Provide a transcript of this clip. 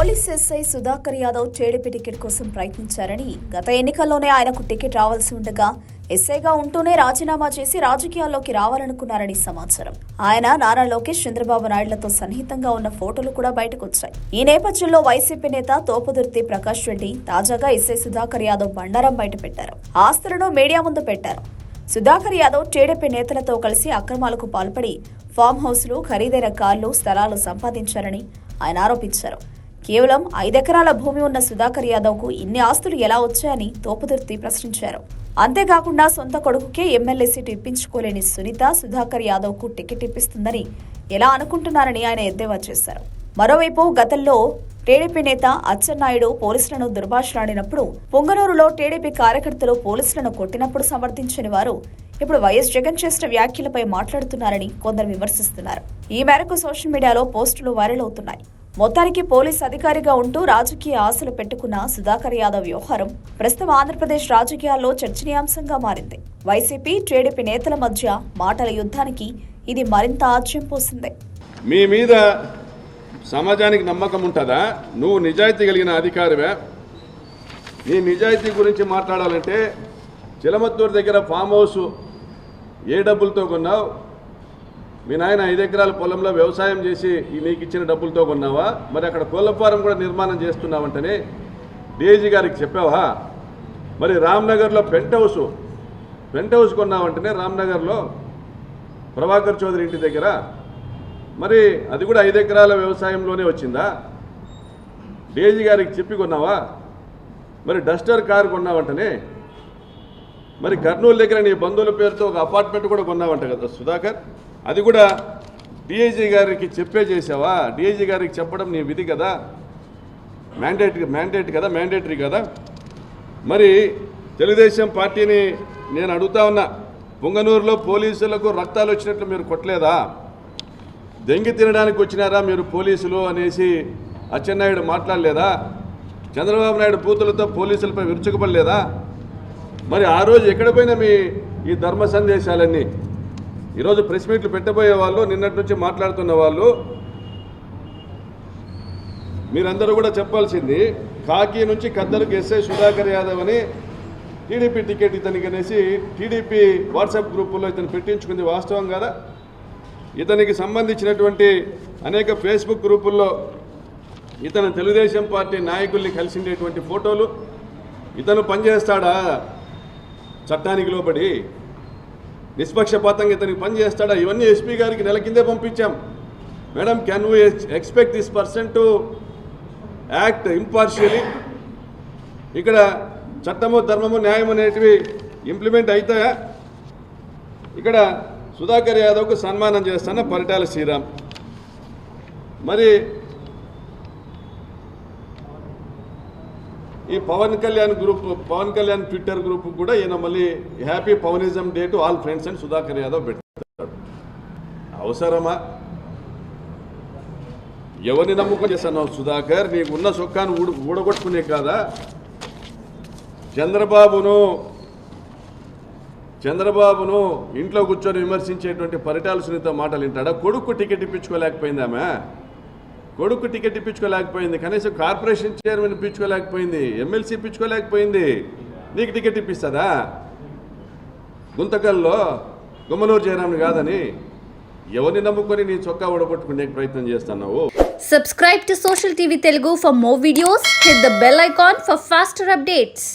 Police SI Sudhakar Yadav TDP ticket కోసం ప్రయత్నించారని గత ఎన్నికల్లోనే ఆయనకు టికెట్ రావాల్సి ఉండగా ఎస్ఐగా ఉంటూనే రాజీనామా చేసి రాజకీయాల్లోకి రావాలనుకున్నారని సమాచారం. ఆయన నారా లోకేష్ చంద్రబాబు నాయుడులతో సన్నిహితంగా ఉన్న ఫోటోలు కూడా బయటకు వచ్చాయి ఈ నేపథ్యంలో వైసీపీ నేత తోపుదుర్తి ప్రకాష్ రెడ్డి తాజాగా ఎస్ఐ సుధాకర్ యాదవ్ బండారం బయట పెట్టారు. ఆస్తులను మీడియా ముందు పెట్టారు. సుధాకర్ యాదవ్ టీడీపీ నేతలతో కలిసి అక్రమాలకు పాల్పడి ఫామ్ హౌస్లు ఖరీదైన కార్లు స్థలాలు సంపాదించారని ఆయన ఆరోపించారు. కేవలం ఐదెకరాల భూమి ఉన్న సుధాకర్ యాదవ్కు ఇన్ని ఆస్తులు ఎలా వచ్చాయని తోపుదుర్తి ప్రశ్నించారు. అంతేకాకుండా సొంత కొడుకుకే ఎమ్మెల్యే సీటు ఇప్పించుకోలేని సునీత సుధాకర్ యాదవ్కు టికెట్ ఇప్పిస్తుందని ఎలా అనుకుంటున్నారని ఆయన ఎద్దేవా చేశారు. మరోవైపు గతంలో టీడీపీ నేత అచ్చెన్నాయుడు పోలీసులను దుర్భాషలాడినప్పుడు పొంగనూరులో టీడీపీ కార్యకర్తలు పోలీసులను కొట్టినప్పుడు సమర్థించని వారు ఇప్పుడు వైఎస్ జగన్ చేసిన వ్యాఖ్యలపై మాట్లాడుతున్నారని కొందరు విమర్శిస్తున్నారు. ఈ మేరకు సోషల్ మీడియాలో పోస్టులు వైరల్ అవుతున్నాయి. మొత్తానికి పోలీస్ అధికారిగా ఉంటూ రాజకీయ ఆశలు పెట్టుకున్న సుధాకర్ యాదవ్ వ్యవహారం ప్రస్తుతం ఆంధ్రప్రదేశ్ రాజకీయాల్లో చర్చనీయాంశంగా మారింది. వైసీపీ టీడీపీ నేతల మధ్య మాటల యుద్ధానికి ఇది మరింత ఆజ్యం పోసింది. మీ మీద సమాజానికి నమ్మకం ఉంటుందా? నువ్వు నిజాయితీ కలిగిన అధికారివే. నీ నిజాయితీ గురించి మాట్లాడాలంటే చిలమత్తూరు దగ్గర ఫామ్ హౌస్ ఏ డబ్బులతో కొన్నావు? మీ నాయన ఐదు ఎకరాల పొలంలో వ్యవసాయం చేసి నీకు ఇచ్చిన డబ్బులతో కొన్నావా? మరి అక్కడ కోళ్ళ ఫారం కూడా నిర్మాణం చేస్తున్నావంటనే డీఐజీ గారికి చెప్పావా? మరి రామ్నగర్లో పెంట్ హౌస్ పెంట్ హౌస్ కొన్నావంటనే రామ్నగర్లో ప్రభాకర్ చౌదరి ఇంటి దగ్గర. మరి అది కూడా ఐదు ఎకరాల వ్యవసాయంలోనే వచ్చిందా? డీఐజీ గారికి చెప్పి కొన్నావా? మరి డస్టర్ కారు కొన్నావంటనే. మరి కర్నూలు దగ్గర నీ బంధువుల పేరుతో ఒక అపార్ట్మెంట్ కూడా కొన్నావంట కదా సుధాకర్. అది కూడా డిఐజీ గారికి చెప్పే చేసావా? డిఐజీ గారికి చెప్పడం నీ విధి కదా? మ్యాండేట్ మ్యాండేట్ కదా? మ్యాండేటరీ కదా? మరి తెలుగుదేశం పార్టీని నేను అడుగుతా ఉన్నా పొంగనూరులో పోలీసులకు రక్తాలు వచ్చినట్లు మీరు కొట్టలేదా? దెంగి తినడానికి వచ్చినారా మీరు పోలీసులు అనేసి అచ్చెన్నాయుడు మాట్లాడలేదా? చంద్రబాబు నాయుడు బూతులతో పోలీసులపై విరుచుకుపడలేదా? మరి ఆ రోజు ఎక్కడ పోయినా మీ ఈ ధర్మ సందేశాలన్నీ ఈరోజు ప్రెస్ మీట్లు పెట్టబోయే వాళ్ళు నిన్నటి నుంచి మాట్లాడుతున్న వాళ్ళు మీరందరూ కూడా చెప్పాల్సింది కాకి నుంచి కద్దలకు ఎస్ఐ సుధాకర్ యాదవ్ అని టీడీపీ టికెట్ ఇతనికి అనేసి టీడీపీ వాట్సాప్ గ్రూపుల్లో ఇతను పెట్టించుకుంది వాస్తవం కదా? ఇతనికి సంబంధించినటువంటి అనేక ఫేస్బుక్ గ్రూపుల్లో ఇతను తెలుగుదేశం పార్టీ నాయకుల్ని కలిసిండేటువంటి ఫోటోలు ఇతను పనిచేస్తాడా? చట్టానికి లోబడి నిష్పక్షపాతంగా ఇతనికి పనిచేస్తాడా ఇవన్నీ ఎస్పీ గారికి నెల కిందే పంపించాం. Madam can we expect this person to act impartially ఇక్కడ చట్టము ధర్మము న్యాయం అనేటివి ఇంప్లిమెంట్ అవుతాయా ఇక్కడ సుధాకర్ యాదవ్కు సన్మానం చేస్తాను పరిటాల శ్రీరామ్. మరి ఈ Pawan Kalyan group Pawan Kalyan Twitter group కూడా ఈయన మళ్ళీ happy Pawanism day to all friends and Sudhakar Yadav పెడతాడు. అవసరమా? ఎవరిని నమ్ముకొని చేస్తున్నావు సుధాకర్? నీకు ఉన్న సొక్కాను ఊడ ఊడగొట్టుకునే కాదా? చంద్రబాబును చంద్రబాబును ఇంట్లో కూర్చొని విమర్శించేటువంటి పరిటాల సునీత మాటలు వింటాడా? కొడుకు టికెట్ ఇప్పించుకోలేకపోయిందామా. కొడుకు టికెట్ ఇప్పించుకోలేకపోయింది. కనీసం కార్పొరేషన్ చైర్మన్ ఇప్పించుకోలేకపోయింది. ఎమ్మెల్సీ ఇప్పించుకోలేకపోయింది. నీకు టికెట్ ఇప్పిస్తుందా గుంతకల్లో గుమ్మలూరు జయరామ్ని కాదని ఎవరిని నమ్ముకొని నీ చొక్కా ఓడగొట్టుకునే ప్రయత్నం చేస్తున్నావు? Subscribe to social TV Telugu for more videos hit the bell icon for faster updates